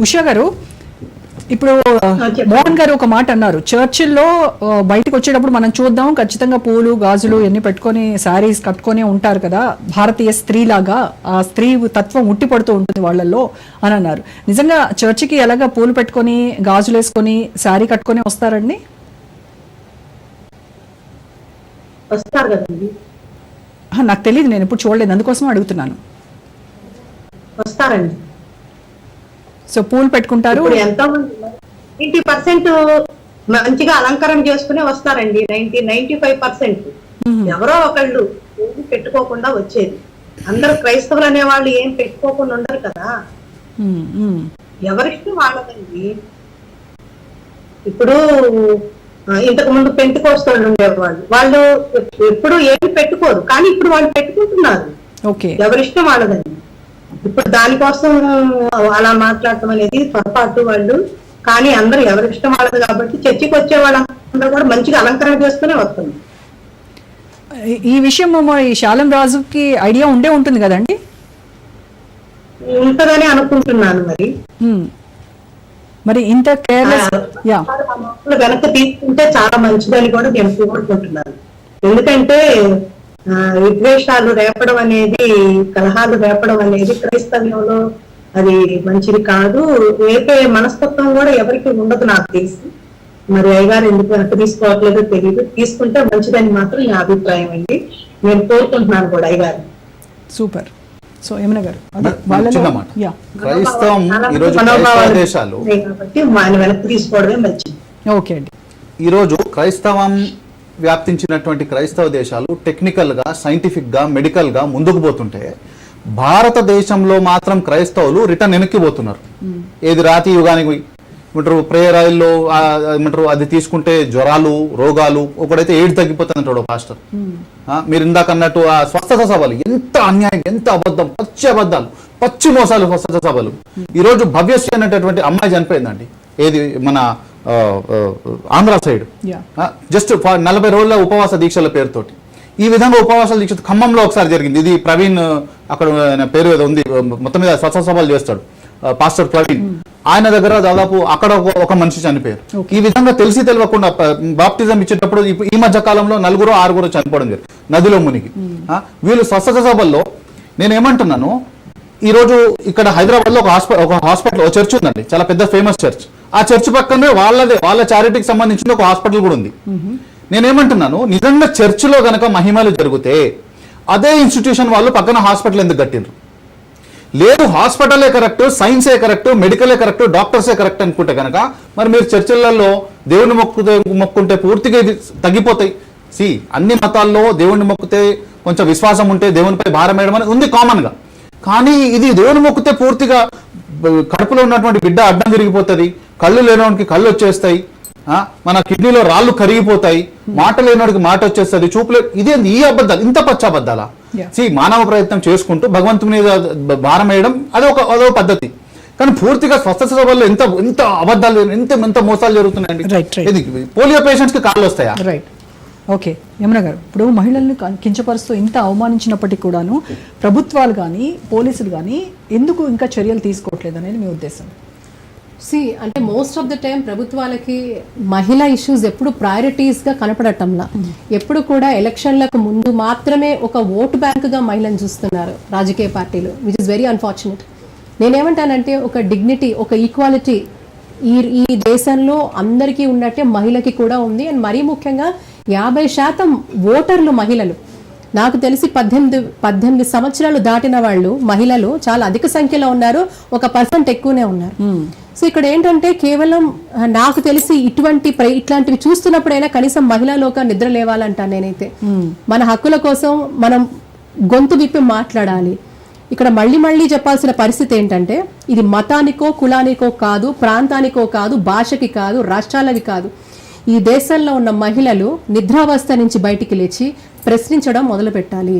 ఉషా గారు ఇప్పుడు. మోహన్ గారు ఒక మాట అన్నారు. చర్చిల్లో బయటకు వచ్చేటప్పుడు మనం చూద్దాం ఖచ్చితంగా పూలు గాజులు ఇవన్నీ పెట్టుకొని శారీస్ కట్టుకొని ఉంటారు కదా భారతీయ స్త్రీలాగా ఆ స్త్రీ తత్వం ఉట్టి పడుతూ ఉంటుంది వాళ్ళల్లో అని అన్నారు. నిజంగా చర్చికి ఎలాగా పూలు పెట్టుకొని గాజులు వేసుకొని శారీ కట్టుకొని వస్తారండి? వస్తారు కదండి. ఆ, నాకు తెలియదు నేను ఇప్పుడు చూడలేదు అందుకోసం అడుగుతున్నాను. వస్తారండి. సో పూలు పెట్టుకుంటారు. ఎంతో నైన్టీ పర్సెంట్ మంచిగా అలంకరణ చేసుకునే వస్తారండి. నైన్టీ నైన్టీ ఫైవ్ పర్సెంట్ ఎవరో ఒకళ్ళు పెట్టుకోకుండా వచ్చేది. అందరూ క్రైస్తవులు అనే వాళ్ళు ఏం పెట్టుకోకుండా ఉండరు కదా. ఎవరికి వాళ్ళదండి? ఇప్పుడు ఇంతకు ముందు పెంటుకోస్తోళ్ళు ఉండేవాళ్ళు. వాళ్ళు ఎప్పుడు ఏమి పెట్టుకోరు. కానీ ఇప్పుడు వాళ్ళు పెట్టుకుంటున్నారు. ఓకే. ఎవరిష్టం వాళ్ళదండి? ఇప్పుడు దానికోసం అలా మాట్లాడటం అనేది పొరపాటు వాళ్ళు కానీ అందరూ ఎవరిష్టం వాళ్ళది కాబట్టి చర్చికి వచ్చే వాళ్ళందరూ కూడా మంచిగా అలంకరణ చేసుకునే వస్తుంది ఈ- విషయం ఈ శాలం రాజుకి ఐడియా ఉండే ఉంటుంది కదండి ఉంటదని అనుకుంటున్నాను మరి. మరి ఇంత కేర్లెస్ యా మార్పులు వెనక్కి తీసుకుంటే చాలా మంచిదని కూడా నేను కోరుకుంటున్నాను ఎందుకంటే విద్వేషాలు రేపడం అనేది కలహాలు రేపడం అనేది క్రైస్తవ్యంలో అది మంచిది కాదు. రేపే మనస్తత్వం కూడా ఎవరికి ఉండదు నాకు తెలిసి. మరి అయ్యగారు ఎందుకు వెనక్కి తీసుకోవట్లేదో తెలియదు తీసుకుంటే మంచిదని మాత్రం నా అభిప్రాయం అండి. నేను కోరుకుంటున్నాను కూడా అయ్యగారు. సూపర్. సో యమున గారు? క్రైస్తవం ఈరోజు దేశాలు కాబట్టి ఆయన వెనక్కి తీసుకోవడమే మంచిది. ఓకే అండి. ఈరోజు క్రైస్తవం వ్యాప్తించినటువంటి క్రైస్తవ దేశాలు టెక్నికల్గా సైంటిఫిక్గా మెడికల్గా ముందుకు పోతుంటే భారతదేశంలో మాత్రం క్రైస్తవులు రిటర్న్ వెనక్కి పోతున్నారు. ఏది రాతి యుగానికి ఏమంటారు ప్రేయర్ ఆయిల్లో ఏమంటారు అది తీసుకుంటే జ్వరాలు రోగాలు ఒకడైతే ఏడు తగ్గిపోతుంది అంటాడు పాస్టర్ ఆ, మీరు ఇందాక అన్నట్టు ఆ స్వస్థత సభలు ఎంత అన్యాయం ఎంత అబద్ధం పచ్చి అబద్ధాలు పచ్చి మోసాలు స్వస్థత సభలు. ఈరోజు భవ్యశ్రీ అనేటటువంటి అమ్మాయి చనిపోయిందండి. ఏది మన ఆంధ్ర సైడ్. జస్ట్ నలభై రోజుల ఉపవాస దీక్షల పేరుతోటి. ఈ విధంగా ఉపవాస దీక్ష ఖమ్మంలో ఒకసారి జరిగింది. ఇది ప్రవీణ్ అక్కడ ఆయన పేరు ఏదో ఉంది మొత్తం మీద స్వచ్ఛ సభలు చేస్తాడు పాస్టర్ ప్రవీణ్. ఆయన దగ్గర దాదాపు అక్కడ ఒక- మనిషి చనిపోయారు. ఈ విధంగా తెలిసి తెలియకుండా బాప్టిజం ఇచ్చేటప్పుడు ఈ మధ్య కాలంలో నలుగురు ఆరుగురు చనిపోవడం జరిగింది నదిలో మునిగి. ఆ, వీళ్ళు స్వచ్ఛత సభల్లో నేను ఏమంటున్నాను ఈ రోజు ఇక్కడ హైదరాబాద్లో ఒక హాస్పిటల్ ఒక హాస్పిటల్ ఒక చర్చ్ ఉందండి చాలా పెద్ద ఫేమస్ చర్చ్. ఆ చర్చ్ పక్కనే వాళ్ళదే వాళ్ళ చారిటీకి సంబంధించిన ఒక హాస్పిటల్ కూడా ఉంది. నేనేమంటున్నాను నిజంగా చర్చిలో గనక మహిమలు జరిగితే అదే ఇన్స్టిట్యూషన్ వాళ్ళు పక్కన హాస్పిటల్ ఎందుకు కట్టిండ్రు? లేదు హాస్పిటలే కరెక్ట్ సైన్సే కరెక్ట్ మెడికలే కరెక్ట్ డాక్టర్సే కరెక్ట్ అనుకుంటే కనుక మరి మీరు చర్చిలలో దేవుని మొక్కుతే మొక్కుంటే పూర్తిగా ఇది తగ్గిపోతాయి. సి అన్ని మతాల్లో దేవుణ్ణి మొక్కితే కొంచెం విశ్వాసం ఉంటే దేవునిపై భారం వేయడం అనేది ఉంది కామన్గా కానీ ఇది దేవుని మొక్కితే పూర్తిగా కడుపులో ఉన్నటువంటి బిడ్డ అడ్డం తిరిగిపోతుంది. కళ్ళు లేనివాడికి కళ్ళు వచ్చేస్తాయి. ఆ, మన కిడ్నీలో రాళ్ళు కరిగిపోతాయి. మాట లేనివాడికి మాట వచ్చేస్తుంది. చూపులే ఇదేంది ఈ అబద్ధాలు ఇంత పచ్చి అబద్ధాలా Yeah. సి మానవ ప్రయత్నం చేసుకుంటూ భగవంతుని మీద భారం వేయడం అదొక అదో పద్ధతి. కానీ పూర్తిగా స్వస్థత సభల్లో ఎంత ఎంత అబద్ధాలు ఎంత ఎంత మోసాలు జరుగుతున్నాయండి? పోలియో పేషెంట్స్కి కాళ్ళు వస్తాయా? రైట్ ఓకే యమున గారు ఇప్పుడు మహిళల్ని కించపరుస్తూ ఇంత అవమానించినప్పటికీ కూడాను ప్రభుత్వాలు కానీ పోలీసులు కానీ ఎందుకు ఇంకా చర్యలు తీసుకోవట్లేదు అనేది మీ ఉద్దేశం? సి అంటే మోస్ట్ ఆఫ్ ద టైం ప్రభుత్వాలకి మహిళా ఇష్యూస్ ఎప్పుడు ప్రయారిటీస్గా గా కనపడటంలా. ఎప్పుడు కూడా ఎలక్షన్లకు ముందు మాత్రమే ఒక ఓటు బ్యాంకుగా మహిళను చూస్తున్నారు రాజకీయ పార్టీలు విచ్ ఇస్ వెరీ అన్ఫార్చునేట్ నేనేమంటానంటే ఒక డిగ్నిటీ ఒక ఈక్వాలిటీ ఈ ఈ దేశంలో అందరికీ ఉన్నట్టే మహిళకి కూడా ఉంది. అండ్ మరీ ముఖ్యంగా యాభై శాతం ఓటర్లు మహిళలు. నాకు తెలిసి పద్దెనిమిది పద్దెనిమిది సంవత్సరాలు దాటిన వాళ్ళు మహిళలు చాలా అధిక సంఖ్యలో ఉన్నారు. ఒక పర్సెంట్ ఎక్కువనే ఉన్నారు. సో ఇక్కడ ఏంటంటే కేవలం నాకు తెలిసి ఇటువంటి ప్ర- ఇట్లాంటివి చూస్తున్నప్పుడైనా కనీసం మహిళా లోక నిద్ర లేవాలంటాను నేనైతే. మన హక్కుల కోసం మనం గొంతు విప్పి మాట్లాడాలి. ఇక్కడ మళ్ళీ మళ్ళీ చెప్పాల్సిన పరిస్థితి ఏంటంటే ఇది మతానికో కులానికో కాదు ప్రాంతానికో కాదు భాషకి కాదు రాష్ట్రాలవి కాదు. ఈ దేశంలో ఉన్న మహిళలు నిద్రావస్థ నుంచి బయటికి లేచి ప్రశ్నించడం మొదలు పెట్టాలి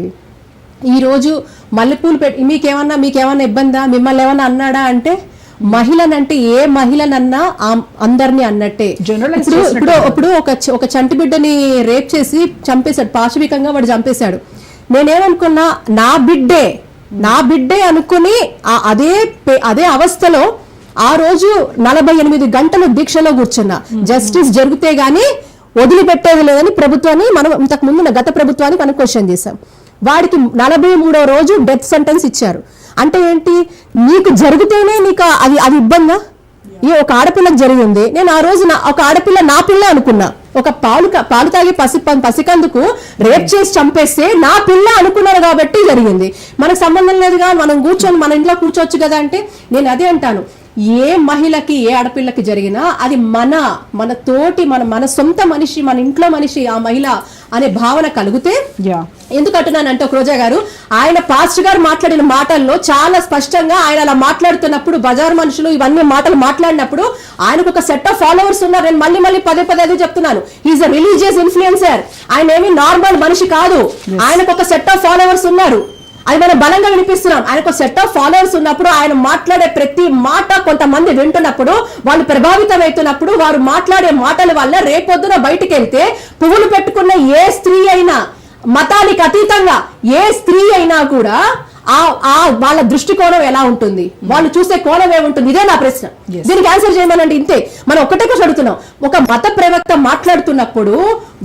ఈ రోజు మల్లెపూలు పెట్టి మీకేమన్నా మీకేమన్నా ఇబ్బందా? మిమ్మల్ని ఏమన్నా అన్నాడా అంటే మహిళనంటే ఏ మహిళనన్నా ఆ- అందరినీ అన్నట్టే. ఇప్పుడు ఇప్పుడు ఇప్పుడు ఒక ఒక చంటి బిడ్డని రేప్ చేసి చంపేశాడు పాశవికంగా వాడు చంపేశాడు. నేనేమనుకున్నా నా బిడ్డే నా బిడ్డే అనుకుని అదే అదే అవస్థలో ఆ రోజు నలభై ఎనిమిది గంటలు దీక్షలో కూర్చున్నా. జస్టిస్ జరిగితే గానీ వదిలిపెట్టేది లేదని ప్రభుత్వాన్ని మనం ఇంతకు ముందు గత ప్రభుత్వాన్ని మనం క్వశ్చన్ చేశాం. వాడికి నలభై మూడో రోజు డెత్ సెంటెన్స్ ఇచ్చారు. అంటే ఏంటి? నీకు జరిగితేనే నీకు అది అది ఇబ్బందా? ఈ ఒక ఆడపిల్లకు జరిగింది. నేను ఆ రోజు నా- ఒక ఆడపిల్ల నా పిల్ల అనుకున్నా. ఒక పాలు పాలు తాగి పసి పసికందుకు రేప్ చేసి చంపేస్తే నా పిల్ల అనుకున్నారు కాబట్టి జరిగింది. మనకు సంబంధం లేదుగా మనం కూర్చొని మన ఇంట్లో కూర్చోవచ్చు కదా అంటే నేను అదే అంటాను. ఏ మహిళకి ఏ ఆడపిల్లకి జరిగినా అది మన మన తోటి మన మన సొంత మనిషి మన ఇంట్లో మనిషి ఆ మహిళ అనే భావన కలిగితే యా. ఎందుకు అంటున్నానంటే ఒక రోజా గారు ఆయన పాస్ట్ గారు మాట్లాడిన మాటల్లో చాలా స్పష్టంగా ఆయన అలా మాట్లాడుతున్నప్పుడు బజార్ మనుషులు ఇవన్నీ మాటలు మాట్లాడినప్పుడు ఆయనకు ఒక సెట్ ఆఫ్ ఫాలోవర్స్ ఉన్నారు. నేను మళ్ళీ మళ్ళీ పదే పదే అదే చెప్తున్నాను. ఈజ్ అ రిలీజియస్ ఇన్ఫ్లుయెన్సర్ ఆయన ఏమి నార్మల్ మనిషి కాదు. ఆయనకు ఒక సెట్ ఆఫ్ ఫాలోవర్స్ ఉన్నారు. అది మనం బలంగా వినిపిస్తున్నాం. ఆయనకు సెట్ ఆఫ్ ఫాలోవర్స్ ఉన్నప్పుడు ఆయన మాట్లాడే ప్రతి మాట కొంతమంది వింటున్నప్పుడు వాళ్ళు ప్రభావితం అవుతున్నప్పుడు వారు మాట్లాడే మాటల వల్ల రేపొద్దున బయటికి వెళ్తే పువ్వులు పెట్టుకున్న ఏ స్త్రీ అయినా మతానికి అతీతంగా ఏ స్త్రీ అయినా కూడా ఆ ఆ వాళ్ళ దృష్టికోణం ఎలా ఉంటుంది? వాళ్ళు చూసే కోణం ఏముంటుంది? ఇదే నా ప్రశ్న. దీనికి ఆన్సర్ చేయమనండి ఇంతే. మనం ఒకటే క్వశ్చన్ అడుగుతున్నాం. ఒక మత ప్రవక్త మాట్లాడుతున్నప్పుడు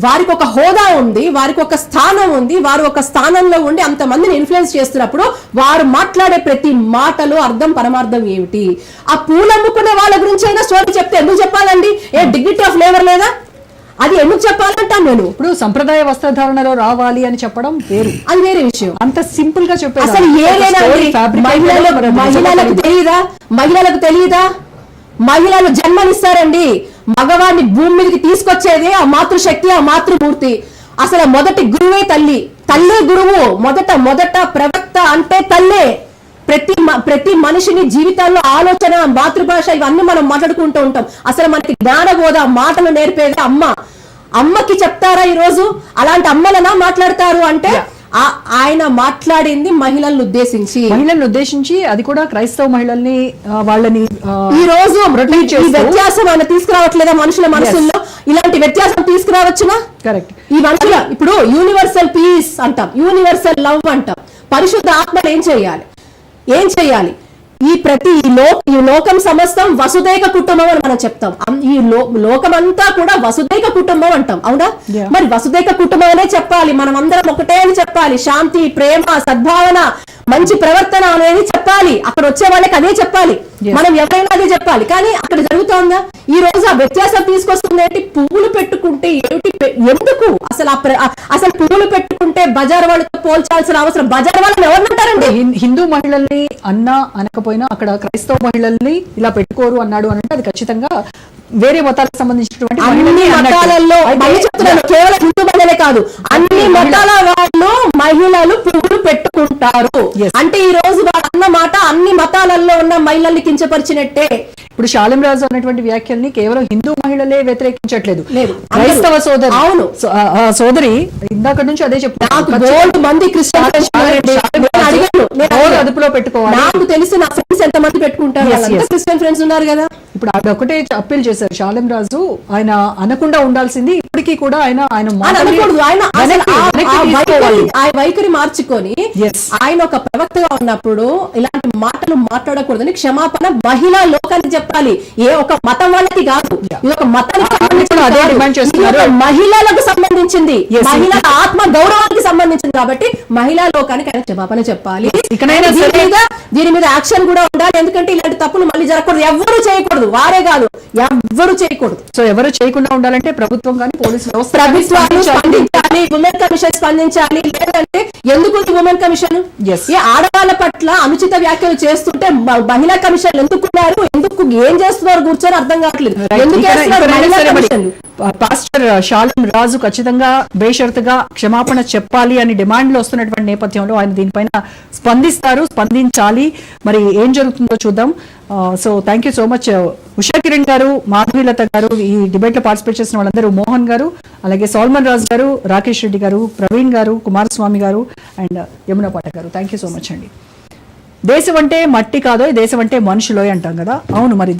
వారికి ఒక హోదా ఉంది వారికి ఒక స్థానం ఉంది వారు ఒక స్థానంలో ఉండి అంతమందిని ఇన్ఫ్లుయెన్స్ చేస్తున్నప్పుడు వారు మాట్లాడే ప్రతి మాటలు అర్థం పరమార్థం ఏమిటి? ఆ పూలు అమ్ముకునే వాళ్ళ గురించి అయినా స్టోరీ చెప్తే ఎందుకు చెప్పాలండి? ఏ డిగ్నిటీ ఆఫ్ లేబర్ లేదా? అది ఎందుకు చెప్పాలంటాను నేను? ఇప్పుడు సంప్రదాయ వస్త్రధారణలో రావాలి అని చెప్పడం వేరు. అది వేరే విషయం. అంత సింపుల్గా చెప్పారు అసలు మహిళలకు తెలియదా. మహిళలకు తెలియదా మహిళలు జన్మనిస్తారండి. మగవాడిని భూమి మీదకి తీసుకొచ్చేది ఆ మాతృశక్తి ఆ మాతృమూర్తి. అసలు మొదటి గురువే తల్లి. తల్లే గురువు. మొదట మొదట ప్రవక్త అంటే తల్లే. ప్రతి ప్రతి మనిషిని జీవితాల్లో ఆలోచన మాతృభాష ఇవన్నీ మనం మాట్లాడుకుంటూ ఉంటాం. అసలు మనకి జ్ఞానబోధ మాటలు నేర్పేది అమ్మ. అమ్మకి చెప్తారా ఈ రోజు అలాంటి అమ్మలనా మాట్లాడతారు అంటే ఆ- ఆయన మాట్లాడింది మహిళలను ఉద్దేశించి. మహిళలను ఉద్దేశించి అది కూడా క్రైస్తవ మహిళల్ని వాళ్ళని ఈ రోజు వ్యత్యాసం ఆయన తీసుకురావట్లేదా మనుషుల మనసుల్లో? ఇలాంటి వ్యత్యాసం తీసుకురావచ్చునా? కరెక్ట్ ఈ మనుషుల ఇప్పుడు యూనివర్సల్ పీస్ అంటాం. యూనివర్సల్ లవ్ అంటాం. పరిశుద్ధ ఆత్మలు ఏం చేయాలి? ఏం చేయాలి? ఈ ప్రతి ఈ లో ఈ లోకం సమస్తం వసుదైక కుటుంబం అని మనం చెప్తాం. ఈ లో లోకం అంతా కూడా వసుదైక కుటుంబం అంటాం. అవునా. మరి వసుదైక కుటుంబం అనే చెప్పాలి. మనం అందరం ఒకటే అని చెప్పాలి. శాంతి ప్రేమ సద్భావన మంచి ప్రవర్తన అనేది చెప్పాలి. అక్కడ వచ్చే వాళ్ళకి అదే చెప్పాలి. మనం ఎవరైనా అదే చెప్పాలి. కానీ అక్కడ జరుగుతోందా ఈ రోజు ఆ వ్యత్యాసం తీసుకొస్తుంది ఏంటి? పువ్వులు పెట్టుకుంటే ఏమిటి ఎందుకు? అసలు అసలు పువ్వులు పెట్టుకుంటే బజార్ వాళ్ళతో పోల్చాల్సిన అవసరం. బజార్ వాళ్ళని ఎవరినంటారండి హిందూ మహిళల్ని అన్నా అనకపోయినా అక్కడ క్రైస్తవ మహిళల్ని ఇలా పెట్టుకోరు అన్నాడు అని అంటే అది ఖచ్చితంగా వేరే మతాలకు సంబంధించినటువంటి అన్ని. మతాలలో మళ్ళీ చెప్తున్నాను కేవలం హిందూ మహిళలే కాదు. అన్ని మతాల వాళ్ళు మహిళలు పువ్వులు పెట్టుకుంటారు. అంటే ఈ రోజు వాళ్ళు అన్న మాట అన్ని మతాలలో ఉన్న మహిళల్ని కించపరిచినట్టే. ఇప్పుడు శాలిం రాజు అన్నటువంటి వ్యాఖ్యల్ని కేవలం హిందూ మహిళలే వ్యతిరేకించట్లేదు లేదు. క్రైస్తవ. సోదరి అవును. సోదరి ఇందాక నుంచి అదే మంది క్రిస్టియన్ అడిగాను. అదుపులో పెట్టుకోవాలి నాకు తెలిసి నా ఫ్రెండ్స్ ఎంత మంది పెట్టుకుంటారు. క్రిస్టియన్ ఫ్రెండ్స్ ఉన్నారు కదా ఇప్పుడు ఆవిడ ఒకటే అప్పీల్ చేశారు శాలిం రాజు ఆయన అనకుండా ఉండాల్సింది ఇప్పటికీ కూడా ఆయన ఆయన. వైఖరి- మార్చుకొని. ఆయన ఒక ప్రవక్తగా ఉన్నప్పుడు ఇలాంటి మాటలు మాట్లాడకూడదని క్షమాపణ మహిళా లోకానికి చెప్పాలి. ఏ ఒక మతం వాళ్ళకి కాదు. ఇది ఒక మతానికి మహిళలకు సంబంధించింది. మహిళల ఆత్మ గౌరవానికి సంబంధించింది కాబట్టి మహిళా లోకానికి ఆయన క్షమాపణ చెప్పాలి. దీని మీద యాక్షన్ కూడా ఉండాలి. ఎందుకంటే ఇలాంటి తప్పులు మళ్ళీ జరగకూడదు. ఎవ్వరూ చేయకూడదు. వారే కాదు. ఎవ్వరూ చేయకూడదు. సో ఎవరు చేయకుండా ఉండాలంటే ప్రభుత్వం కానీ పోలీసు వ్యవస్థ ప్రభుత్వాలు స్పందించాలి. ఉమెన్ కమిషన్ స్పందించాలి. లేదంటే ఎందుకు ఉమెన్ కమిషన్. ఏ ఆడవాళ్ళ పట్ల అనుచిత వ్యాఖ్యలు చేస్తుంటే మహిళా కమిషన్ ఎందుకున్నారు ఎందుకు ఏం చేస్తున్నారు? కూర్చొని అర్థం కావట్లేదు. ఎందుకు పాస్టర్ షాలం రాజు ఖచ్చితంగా బేషరతుగా క్షమాపణ చెప్పాలి అని డిమాండ్లు వస్తున్నటువంటి నేపథ్యంలో ఆయన దీనిపైన స్పందిస్తారు స్పందించాలి. మరి ఏం జరుగుతుందో చూద్దాం. So thank you so much Usha Kiran garu Madhavilatha garu ఈ డిబేట్లో పార్టిసిపేట్ చేసిన వాళ్ళందరూ మోహన్ గారు అలాగే సోల్మన్ రాజు గారు రాకేష్ రెడ్డి గారు ప్రవీణ్ గారు కుమారస్వామి గారు అండ్ యమునా పాఠక్ గారు. థ్యాంక్ యూ సో మచ్ అండి. దేశం అంటే మట్టి కాదో దేశం అంటే మనుషులోయ్ అంటాం కదా. అవును మరి దేశం